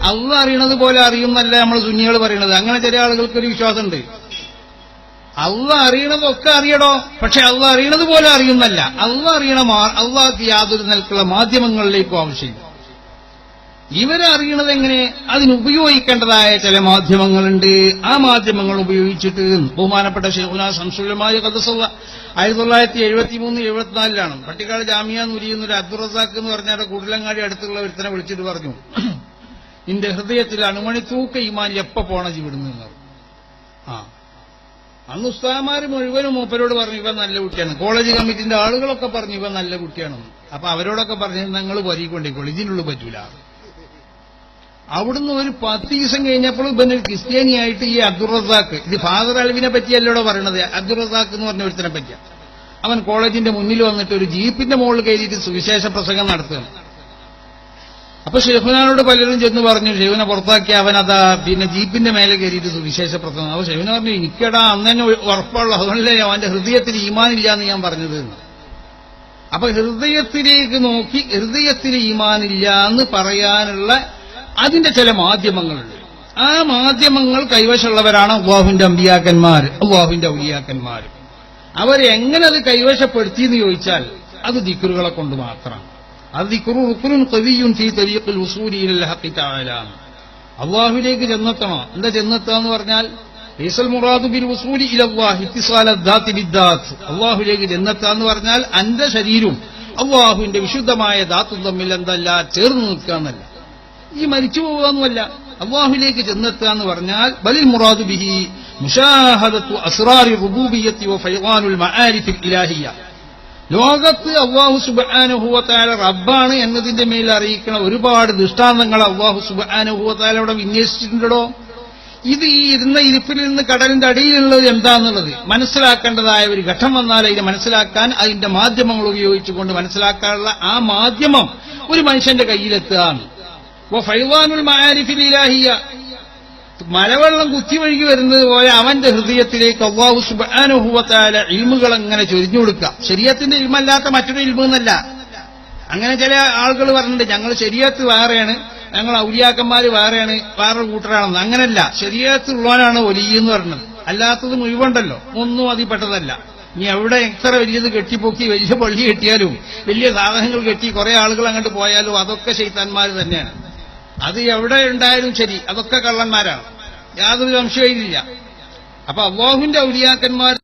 അള്ള അറിയണത് പോലെ അറിയുന്നല്ല നമ്മൾ സുന്നികൾ പറയണത്. അങ്ങനെ ചില ആളുകൾക്ക് ഒരു വിശ്വാസമുണ്ട്. അള്ള അറിയണതൊക്കെ അറിയടോ. പക്ഷെ അള്ള അറിയണത് പോലെ അറിയുന്നല്ല. അള്ള അറിയണ അള്ളാഹ് യാതൊരു നിലക്കുള്ള മാധ്യമങ്ങളിലേക്കും ആവശ്യമില്ല. ഇവരെ അറിയണത് എങ്ങനെ? അതിന് ഉപയോഗിക്കേണ്ടതായ ചില മാധ്യമങ്ങളുണ്ട്. ആ മാധ്യമങ്ങൾ ഉപയോഗിച്ചിട്ട് ബഹുമാനപ്പെട്ട ഷെയ്ഖുന സംസുലമായ കഥസുള്ള ആയിരത്തി തൊള്ളായിരത്തി എഴുപത്തി മൂന്ന് എഴുപത്തിനാലിലാണ്. പട്ടിക്കാട് ജാമിയ നുരിയുന്ന ഒരു അബ്ദുൾ എന്ന് പറഞ്ഞാൽ കുടിലങ്ങാടി അടുത്തുള്ള ഒരുത്തനെ വിളിച്ചിട്ട് പറഞ്ഞു. നിന്റെ ഹൃദയത്തിൽ അണുമണി തൂക്ക ഈമാൻ എപ്പോ പോണ വിടുന്നു ആ. അന്ന് ഉസ്താമാര് മുഴുവനും മൂപ്പരോട് പറഞ്ഞു ഇവ നല്ല കുട്ടിയാണ്. കോളേജ് കമ്മിറ്റിന്റെ ആളുകളൊക്കെ പറഞ്ഞു ഇവ നല്ല കുട്ടിയാണെന്ന്. അപ്പൊ അവരോടൊക്കെ പറഞ്ഞു നിങ്ങൾ വരിക്കൊണ്ടിക്കോളൂ ഇതിനുള്ളിൽ പറ്റൂല. അവിടുന്ന് ഒരു പത്ത് ദിവസം കഴിഞ്ഞപ്പോൾ ഇവന് ക്രിസ്ത്യാനിയായിട്ട് ഈ അബ്ദുൾ റസാഖ് ഇത് ഫാദർ അലവിനെ പറ്റിയല്ലോടോ പറയണത്? അബ്ദുൾ റസാഖ് എന്ന് പറഞ്ഞ ഒരുത്തനെ പറ്റിയ. അവൻ കോളേജിന്റെ മുന്നിൽ വന്നിട്ട് ഒരു ജീപ്പിന്റെ മുകളിൽ കയറിയിട്ട് സുവിശേഷ പ്രസംഗം നടത്തുകയാണ്. അപ്പൊ ഷെയ്ഖുനാനോട് പലരും ചെന്ന് പറഞ്ഞു ഷെയ്ഖുനെ പുറത്താക്കി അവൻ അതാ പിന്നെ ജീപ്പിന്റെ മേലെ കയറിയിട്ട് സുവിശേഷ പ്രസംഗം. അപ്പൊ ഷെയ്ഖുന പറഞ്ഞു എനിക്കടാ അന്നെ ഉറപ്പുള്ള അതുകൊണ്ടല്ലേ അവന്റെ ഹൃദയത്തിൽ ഈമാനില്ല എന്ന് ഞാൻ പറഞ്ഞത്? അപ്പൊ ഹൃദയത്തിലേക്ക് നോക്കി ഹൃദയത്തിൽ ഈമാനില്ല എന്ന് പറയാനുള്ള അതിന്റെ ചില മാധ്യമങ്ങളുണ്ട്. ആ മാധ്യമങ്ങൾ കൈവശമുള്ളവരാണ് അള്ളാഹുവിന്റെ അമ്പിയാക്കന്മാർ അള്ളാഹുവിന്റെ ഔലിയാക്കന്മാർ അവരെങ്ങനെ അത് കൈവശപ്പെടുത്തി എന്ന് ചോദിച്ചാൽ അത് ദിക്കറുകളെ കൊണ്ട് മാത്രമാണ്. അത് ദിക്കറു റുക്കുനും കവിയും ഫീ തരീഖിൽ ഉസൂലിയിൽ ഹഖി തആല അള്ളാഹുവിലേക്ക് ചെന്നെത്തണോ എന്താ ചെന്നെത്താന്ന് പറഞ്ഞാൽ ലൈസൽ മുറാദു ബിൽ ഉസൂലി ഇലല്ലാഹി ഇത്തിസാല ദാത്തി ബിദ്ദാത്ത് അള്ളാഹുവിലേക്ക് ചെന്നെത്താന്ന് പറഞ്ഞാൽ അന്റെ ശരീരവും അള്ളാഹുവിന്റെ വിശുദ്ധമായ ദാത്തും തമ്മിൽ എന്തല്ല ചേർന്ന് നിൽക്കാന്നല്ല ഈ മരിച്ചു പോകാന്നുമല്ല അള്ളാഹുലേക്ക് ചെന്നെത്തുക എന്ന് പറഞ്ഞാൽ ബലിൽ മുറാദു ബിഹി മുഷാഹദത്തു അസ്റാരി റുബൂബിയത്തി വ ഫൈവാനുൽ മആരിഫിൽ ഇലാഹിയ ലോകത്ത് അള്ളാഹു സുബാനുഭൂവത്തായ റബ്ബാണ് എന്നതിന്റെ മേൽ അറിയിക്കുന്ന ഒരുപാട് ദൃഷ്ടാന്തങ്ങൾ അള്ളാഹു സുബാനുഭൂവത്തായ അവിടെ വിന്യസിച്ചിട്ടുണ്ടോ? ഇത് ഈ ഇരുന്ന ഇരിപ്പിൽ നിന്ന് കടലിന്റെ അടിയിലുള്ളത് എന്താന്നുള്ളത് മനസ്സിലാക്കേണ്ടതായ ഒരു ഘട്ടം വന്നാൽ അതിനെ മനസ്സിലാക്കാൻ അതിന്റെ മാധ്യമങ്ങൾ ഉപയോഗിച്ചുകൊണ്ട് മനസ്സിലാക്കാനുള്ള ആ മാധ്യമം ഒരു മനുഷ്യന്റെ കയ്യിലെത്തുകയാണ്. ഫൈവാനുൽ മആരിഫിൽ ഇലാഹിയ കുത്തി വഴുകി വരുന്നത് പോലെ അവന്റെ ഹൃദയത്തിലേക്ക് അള്ളാഹു സുബാനുഭവത്താല ഇൽമുകൾ അങ്ങനെ ചൊരിഞ്ഞു കൊടുക്കുക. ശരീരത്തിന്റെ ഇൽമല്ലാത്ത മറ്റൊരു ഇൽമെന്നല്ല അങ്ങനെ ചില ആളുകൾ പറഞ്ഞിട്ടുണ്ട് ഞങ്ങൾ ശരീരത്ത് വേറെയാണ് ഞങ്ങൾ ഔലിയാക്കന്മാര് വേറെയാണ് വേറൊരു കൂട്ടരാണെന്ന്. അങ്ങനല്ല. ശരീരത്തിലുള്ളവനാണ് ഒലിയ എന്ന് പറഞ്ഞത്. അല്ലാത്തത് മുഴുവണ്ടല്ലോ. ഒന്നും അതിൽപ്പെട്ടതല്ല ഇനി എവിടെ എത്ര വലിയത് കെട്ടിപ്പൊക്കി വലിയ പള്ളി കെട്ടിയാലും വലിയ സാധനങ്ങൾ കെട്ടി കുറെ ആളുകൾ അങ്ങോട്ട് പോയാലും അതൊക്കെ ശൈത്താന്മാർ തന്നെയാണ്. അത് എവിടെ ഉണ്ടായാലും ശരി. അതൊക്കെ കള്ളന്മാരാണ്. യാതൊരു സംശയമില്ല അപ്പൊ അള്ളാഹുവിന്റെ ഔലിയാക്കന്മാർ